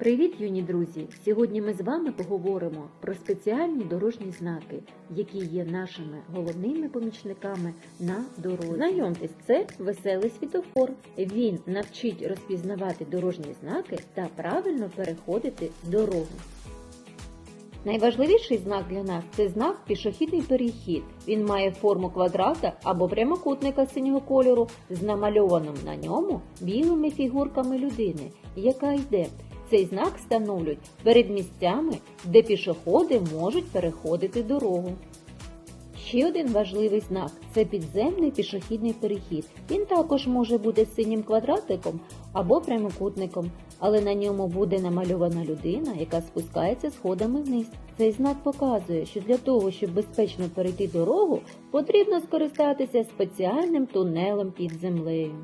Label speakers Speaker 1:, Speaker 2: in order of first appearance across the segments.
Speaker 1: Привіт, юні друзі! Сьогодні ми з вами поговоримо про спеціальні дорожні знаки, які є нашими головними помічниками на дорозі. Знайомтесь, це веселий світофор. Він навчить розпізнавати дорожні знаки та правильно переходити дорогу. Найважливіший знак для нас це знак пішохідний перехід. Він має форму квадрата або прямокутника синього кольору з намальованим на ньому білими фігурками людини, яка йде. Цей знак встановлюють перед місцями, де пішоходи можуть переходити дорогу. Ще один важливий знак це підземний пішохідний перехід. Він також може бути синім квадратиком або прямокутником, але на ньому буде намальована людина, яка спускається сходами вниз. Цей знак показує, що для того, щоб безпечно перейти дорогу, потрібно скористатися спеціальним тунелем під землею.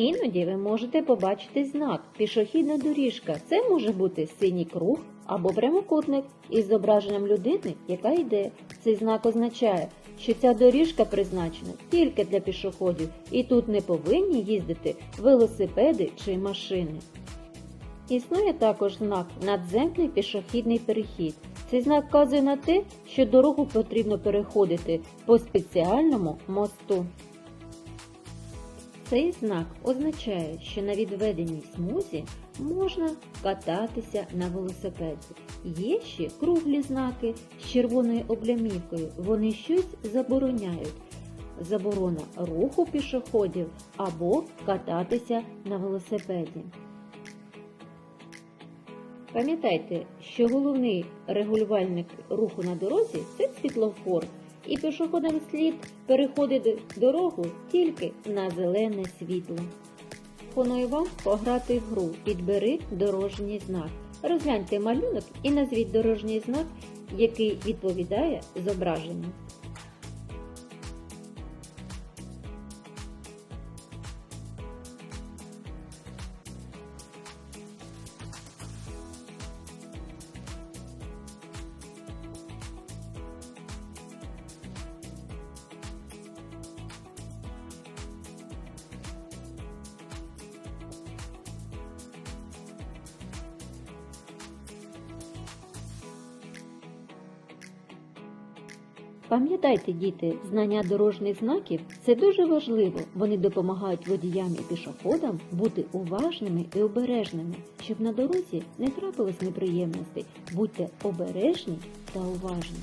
Speaker 1: Іноді ви можете побачити знак пішохідна доріжка. Це може бути синій круг або прямокутник із зображенням людини, яка йде. Цей знак означає, що ця доріжка призначена тільки для пішоходів, і тут не повинні їздити велосипеди чи машини. Існує також знак надземний пішохідний перехід. Цей знак вказує на те, що дорогу потрібно переходити по спеціальному мосту. Цей знак означає, що на відведеній смузі можна кататися на велосипеді. Є ще круглі знаки з червоною облямівкою. Вони щось забороняють. Заборона руху пішоходів або кататися на велосипеді. Пам'ятайте, що головний регулювальник руху на дорозі це світлофор, і пішоходам слід переходити дорогу тільки на зелене світло. Пропоную вам пограти в гру Підбери дорожній знак. Розгляньте малюнок і назвіть дорожній знак, який відповідає зображенню. Пам'ятайте, діти, знання дорожніх знаків це дуже важливо. Вони допомагають водіям і пішоходам бути уважними і обережними, щоб на дорозі не трапилось неприємностей. Будьте обережні та уважні.